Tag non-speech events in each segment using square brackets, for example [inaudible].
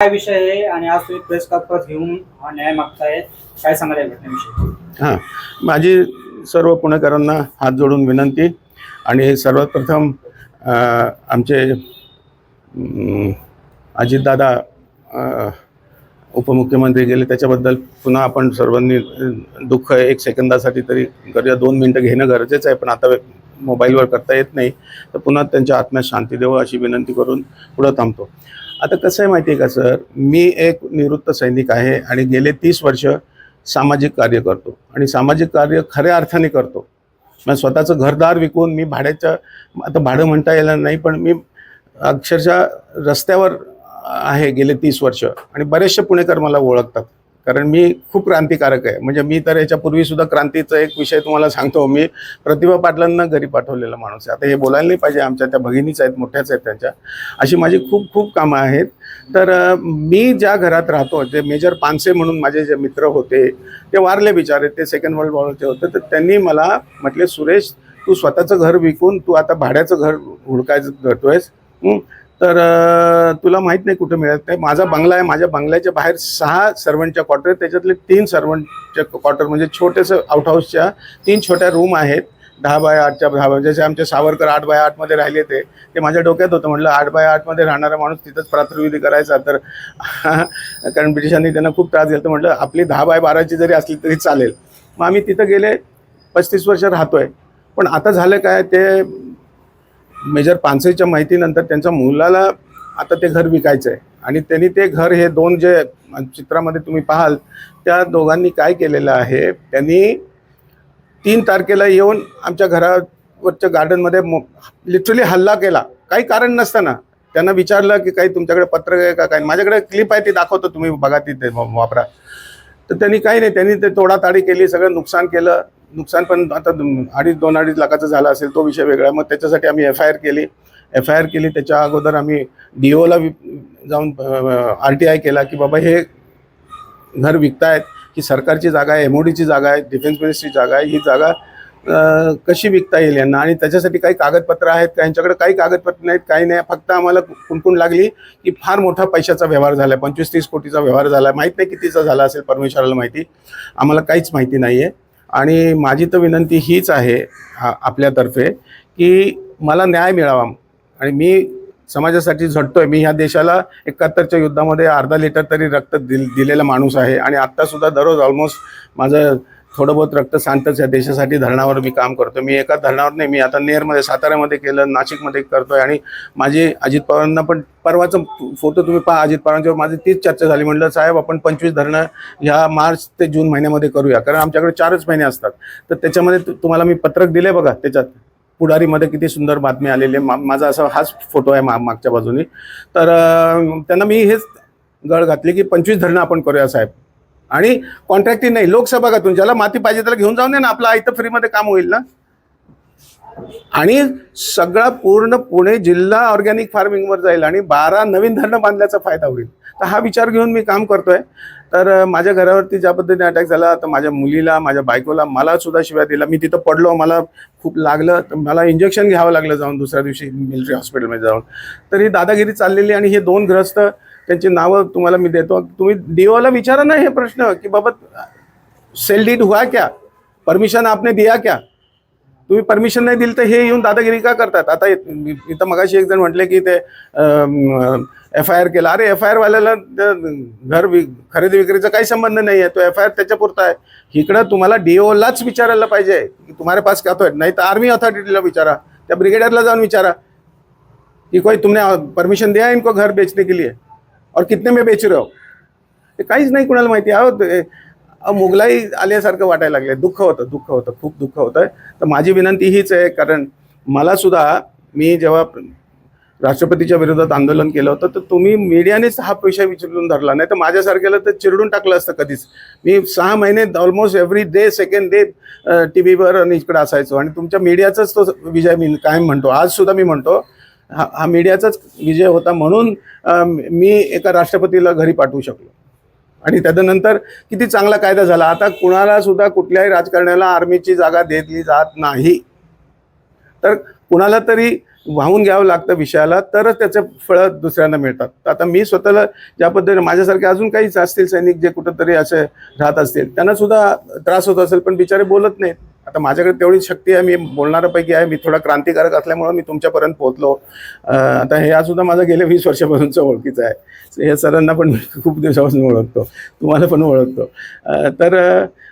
काय विषय आहे आणि आज तुम्ही प्रेस कॉन्फरन्स घेऊन हा न्याय मागताय काय सांगाल या घटनेविषयी? हां. माझी सर्व पुणेकरांना हात जोडून विनंती आणि सर्वात प्रथम अ, आमचे अम, अजितदादा अ, उपमुख्यमंत्री गेले त्याच्याबद्दल पुन्हा आपण सर्वांनी अ, दुःख एक सेकंदासाठी तरी करूया. दोन मिनटं घेणं गरजेचं आहे पण आता मोबाईलवर करता येत नाही. तर पुन्हा त्यांच्या आत्म्यात शांती देवं अशी विनंती करून पुढं थांबतो. आता कसं आहे माहिती आहे का सर? मी एक निवृत्त सैनिक आहे आणि गेले तीस वर्ष सामाजिक कार्य करतो आणि सामाजिक कार्य खऱ्या अर्थाने करतो. मग स्वतःचं घरदार विकून मी भाड्याच्या आता भाडं म्हणता येणार नाही पण मी अक्षरशः रस्त्यावर आहे गेले तीस वर्ष आणि बरेचसे पुणेकर मला ओळखतात. कारण मी खूप क्रांतिकारक आहे. म्हणजे मी तर याच्यापूर्वी सुद्धा क्रांतीचा एक विषय तुम्हाला सांगतो. मी प्रतिभा पाटलांना घरी पाठवलेला माणूस आहे. आता हे बोलायला नाही पाहिजे. आमच्या त्या भगिनीच आहेत मोठ्याच आहेत त्यांच्या. अशी माझी खूप खूप कामं आहेत. तर मी ज्या घरात राहतो जे मेजर पानसे म्हणून माझे जे मित्र होते ते वारले बिचारे. ते सेकंड वर्ल्ड वॉरचे होते. तर त्यांनी मला म्हटले सुरेश तू स्वतःचं घर विकून तू आता भाड्याचं घर हुडकायचं करतोयस. तर तुला माहीत नाही कुठं मिळत नाही माझा बंगला आहे. माझ्या बंगल्याच्या बाहेर सहा सर्वंटच्या क्वार्टर त्याच्यातले तीन सर्वंटच्या क्वार्टर म्हणजे छोटेसं आउटहाऊसच्या तीन छोट्या रूम आहेत. दहा बाय आठच्या दहा बाय जसे आमचे सावरकर आठ बाय आठमध्ये राहिले ते. ते माझ्या डोक्यात होतं. म्हटलं आठ बाय आठमध्ये राहणारा माणूस तिथंच प्रातर्विधी करायचा. तर [laughs] कारण ब्रिटिशांनी त्यांना खूप त्रास दिला. तर म्हटलं आपली दहा बाय बाराची जरी असली तरी चालेल. मग आम्ही तिथं गेले. पस्तीस वर्ष राहतोय. पण आता झालं काय? ते मेजर पानसेच्या माहितीनंतर त्यांच्या मुलाला आता ते घर विकायचं आहे आणि त्यांनी ते घर हे दोन जे चित्रामध्ये तुम्ही पाहाल त्या दोघांनी काय केलेलं आहे? त्यांनी तीन तारखेला येऊन आमच्या घरावरच्या गार्डनमध्ये लिटरली हल्ला केला. काही कारण नसताना. त्यांना विचारलं की काही तुमच्याकडे पत्र आहे का काय? माझ्याकडे क्लिप आहे ती दाखवतो तुम्ही बघा ती ते वापरा. तर त्यांनी काही नाही त्यांनी ते तोडाताडी केली सगळं नुकसान केलं. नुकसान पण आता अडीच दोन अडीच लाखाचं झालं असेल तो विषय वेगळा. मग त्याच्यासाठी आम्ही एफ आय आर केली. एफ आय आर केली. त्याच्या अगोदर आम्ही डी ओला जाऊन आर टी आय केला की बाबा हे घर विकतायत ही सरकारची जागा आहे एम ओ डीची जागा आहे डिफेन्स मिनिस्ट्री जागा आहे ही जागा कशी विकता येईल यांना? आणि त्याच्यासाठी काही कागदपत्र आहेत का? यांच्याकडे काही कागदपत्र नाहीत काही नाही. फक्त आम्हाला कुणकुण लागली की फार मोठा पैशाचा व्यवहार झाला आहे पंचवीस तीस कोटीचा व्यवहार झाला आहे माहीत नाही कितीचा झाला असेल परमेश्वराला माहिती. आम्हाला काहीच माहिती नाही आहे आणि माझी तर विनंती हीच आहे आपल्यातर्फे की मला न्याय मिळावा. आणि मी समाजासाठी झटतो आहे मी ह्या देशाला एकाहत्तरच्या युद्धामध्ये अर्धा लिटर तरी रक्त दिल दिलेला माणूस आहे. आणि आत्तासुद्धा दररोज ऑलमोस्ट माझं थोडं बहुत रक्त शांतच या देशासाठी धरणावर मी काम करतो मी एका धरणावर नाही मी आता नेरमध्ये साताऱ्यामध्ये केलं नाशिकमध्ये करतोय आणि माझे अजित पवारांना पण परवाचं फोटो तुम्ही पहा अजित पवारांच्यावर माझी तीच चर्चा झाली. म्हटलं साहेब आपण पंचवीस धरणं ह्या मार्च ते जून महिन्यामध्ये करूया. कारण आमच्याकडे चारच महिने असतात. तर त्याच्यामध्ये तुम्हाला मी पत्रक दिले बघा त्याच्यात. पुढारीमध्ये किती सुंदर बातमी आलेली आहे. मा माझा असा हाच फोटो आहे मा मागच्या बाजूनी. तर त्यांना मी हेच गळ घातली की पंचवीस धरणं आपण करूया साहेब. आणि कॉन्ट्रॅक्टिंग नाही लोकसभागातून ज्याला माती पाहिजे त्याला घेऊन जाऊन दे ना आपला इथं फ्रीमध्ये काम होईल ना. आणि सगळा पूर्ण पुणे जिल्हा ऑर्गॅनिक फार्मिंगवर जाईल आणि बारा नवीन धरणं बांधल्याचा फायदा होईल. तर हा विचार घेऊन मी काम करतोय. तर माझ्या घरावरती ज्या पद्धतीने अटॅक झाला तर माझ्या मुलीला माझ्या बायकोला मला सुद्धा शिव्या दिला. मी तिथं पडलो मला खूप लागलं. तर मला इंजेक्शन घ्यावं लागलं जाऊन दुसऱ्या दिवशी मिलिटरी हॉस्पिटलमध्ये जाऊन. तर ही दादागिरी चाललेली आणि हे दोन ग्रस्त त्यांची नावं तुम्हाला मी देतो. तुम्ही डीओला विचारा ना हे प्रश्न की बाबा सेल डीड हुआ क्या? परमिशन आपने दिया क्या? तुम्ही परमिशन नाही दिली तर हे येऊन दादागिरी का करतात? आता इथं मगाशी एक जण म्हटले की ते एफ आय आर केला. अरे एफ आय आर वाल्याला घर वि खरेदी विक्रीचा काही संबंध नाही आहे तो एफ आय आर त्याच्यापुरता आहे. इकडं तुम्हाला डीओलाच विचारायला पाहिजे. की तुम्हारे पास का तो नाही तर आर्मी अथॉरिटीला विचारा. त्या ब्रिगेडियरला जाऊन विचारा. कि कोई तुमने परमिशन दिया है इनको घर बेचने के लिए? और कितने में बेच रहे हो? ते काहीच नाही कुणाला माहिती आहे. अहो, मुघलाई आल्यासारखं वाटायला लागले. दुःख होतं दुःख होतं खूप दुःख होतं. तर माझी विनंती हीच आहे कारण मला सुद्धा मी जेव्हा राष्ट्रपतीच्या विरोधात आंदोलन केलं होतं तर तुम्ही मीडियानेच हा विषय विचारून धरला. नाही तर माझ्यासारख्याला तर चिरडून टाकलं असतं कधीच. मी सहा महिने almost every day second day T व्हीवर आणि इकडे असायचो. आणि तुमच्या मीडियाचाच तो विजय मी कायम म्हणतो. आज सुद्धा मी म्हणतो हा हा मीडियाचाच विजय होता म्हणून मी एका राष्ट्रपतीला घरी पाठवू शकलो. आणि त्याच्यानंतर किती चांगला कायदा झाला. आता कुणाला सुद्धा कुठल्याही राजकारण्याला आर्मीची जागा देतली जात नाही. तर कुणाला तरी वाहून घ्यावं लागतं विषयाला तरच त्याचे फळं दुसऱ्यांना मिळतात. तर आता मी स्वतःला ज्या पद्धतीने माझ्यासारखे अजून काहीच असतील सैनिक जे कुठंतरी असे राहत असतील त्यांना सुद्धा त्रास होत असेल पण बिचारे बोलत नाहीत. आता माझ्याकडे तेवढी शक्ती आहे मी बोलणाऱ्यापैकी आहे मी थोडा क्रांतिकारक असल्यामुळं मी तुमच्यापर्यंत पोहोचलो. आता हे सुद्धा माझं गेल्या वीस वर्षापासूनचं ओळखीचं आहे. हे सरांना पण मी खूप दिवसापासून ओळखतो. तुम्हाला पण ओळखतो. तर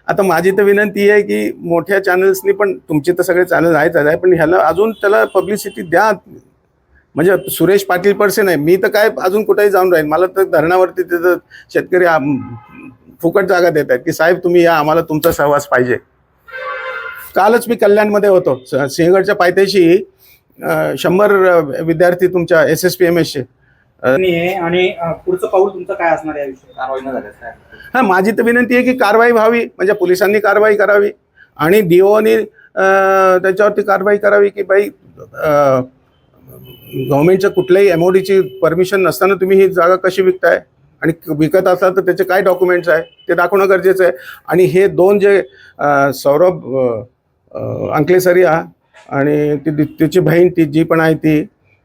आता माझी तर विनंती आहे की मोठ्या चॅनल्सनी पण तुमचे तर सगळे चॅनल आहेतच आहे पण ह्याला अजून त्याला पब्लिसिटी द्या. म्हणजे सुरेश पाटील परसे नाही मी तर काय अजून कुठेही जाऊन राहील मला तर धरणावरती तिथं शेतकरी फुकट जागा देत आहेत की साहेब तुम्ही या आम्हाला तुमचा सहवास पाहिजे. कालच मी कल्याणमध्ये होतो. स- सिंहगडच्या पायथ्याशी शंभर विद्यार्थी तुमच्या एस एस पी एम एसचे आणि पुढचं पाऊल तुमचं काय असणार या विषयी? कारवाई न झाल्यास काय? हा माझी तर विनंती आहे की कारवाई व्हावी. म्हणजे पोलिसांनी कारवाई करावी. आणि डीओनी त्याच्यावरती कारवाई करावी की बाई गव्हर्नमेंटच्या कुठल्याही एम ओ डीची परमिशन नसताना तुम्ही ही जागा कशी विकताय? आणि विकत असाल तर त्याचे काय डॉक्युमेंट्स आहे? ते दाखवणं गरजेचं आहे. आणि हे दोन जे सौरभ अंकलेसरिया आणि ती ती- तिची बहीण ती जी पण आहे ती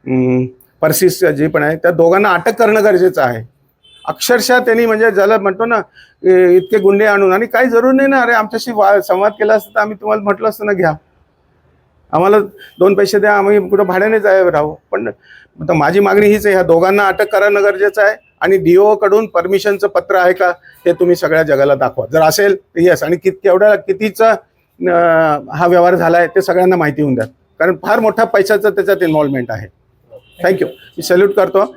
अम, परसिस जी पण आहे त्या दोघांना अटक करणं गरजेचं आहे. अक्षरशः त्यांनी म्हणजे ज्याला म्हणतो ना इतके गुंडे आणून आणि काही जरूर नाही ना अरे आमच्याशी वा संवाद केला असता तर आम्ही तुम्हाला म्हटलं असतं ना घ्या. आम्हाला दोन पैसे द्या आम्ही कुठं भाड्याने जाय राहू. पण माझी मागणी हीच आहे ह्या दोघांना अटक करणं गरजेचं आहे आणि डीओ कडून परमिशनचं पत्र आहे का ते तुम्ही सगळ्या जगाला दाखवा. जर असेल तर येस आणि कित केवढ्या कितीचा हा व्यवहार झाला आहे ते सगळ्यांना माहिती होऊन द्या. कारण फार मोठा पैशाचं त्याच्यात इन्व्हॉल्वमेंट आहे. थँक्यू मी सॅल्यूट करतो आणि